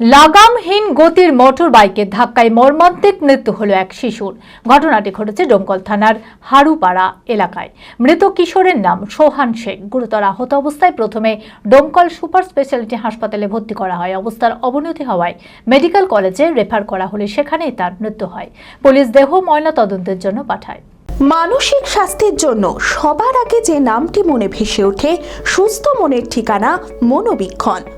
লাগামহীন গতির মোটর বাইকের ধাক্কায় মর্মান্তিক মৃত্যু হলো এক শিশুর। ঘটনাটি ঘটেছে ডোমকল থানার হারুপাড়া এলাকায়। মৃত কিশোরের নাম সোহান শেখ। গুরুতর আহত অবস্থায় প্রথমে ডোমকল সুপার স্পেশালিটি হাসপাতালে ভর্তি করা হয়। অবস্থার অবনতি হওয়ায় মেডিকেল কলেজে রেফার করা হলে সেখানেই তার মৃত্যু হয়। পুলিশ দেহ ময়নাতদন্তের জন্য পাঠায়। মানসিক স্বাস্থ্যের জন্য সবার আগে যে নামটি মনে ভেসে ওঠে, সুস্থ মনের ঠিকানা মনোবীক্ষণ।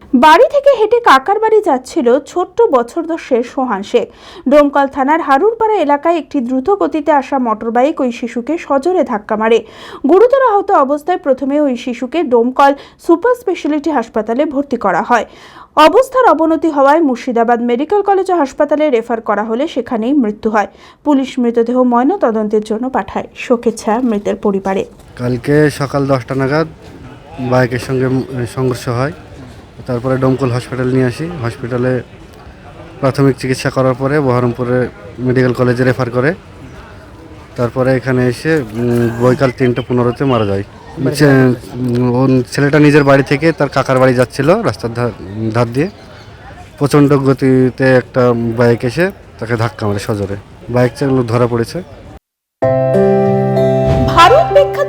বাড়ি থেকে হেঁটে কাকার বাড়ি যাচ্ছিল ছোট্ট বছর দশের সোহান শেখ। ডোমকল থানার হারুরপাড়া এলাকায় একটি দ্রুত গতিতে আসা মোটরবাইক ওই শিশুকে সজোরে ধাক্কা মারে। গুরুতর আহত অবস্থায় প্রথমে ওই শিশুকে ডোমকল সুপার স্পেশালিটি হাসপাতালে ভর্তি করা হয়। অবস্থার অবনতি হওয়ায় মুর্শিদাবাদ মেডিকেল কলেজ ও হাসপাতালে রেফার করা হলে সেখানেই মৃত্যু হয়। পুলিশ মৃতদেহ ময়না তদন্তের জন্য পাঠায়। শোকের ছায়া মৃতের পরিবারে। কালকে সকাল দশটা নাগাদ বাইকের সঙ্গে সংঘর্ষ হয়। তারপরে ডমকল হসপিটাল নিয়ে আসি। হসপিটালে প্রাথমিক চিকিৎসা করার পরে বহরমপুরে মেডিকেল কলেজে রেফার করে। তারপরে এখানে এসে বৈকাল তিনটে পনেরোতে মারা যায়। ও ছেলেটা নিজের বাড়ি থেকে তার কাকার বাড়ি যাচ্ছিল রাস্তার ধার দিয়ে। প্রচণ্ড গতিতে একটা বাইক এসে তাকে ধাক্কা মারে সজোরে। বাইক চালানো ধরা পড়েছে।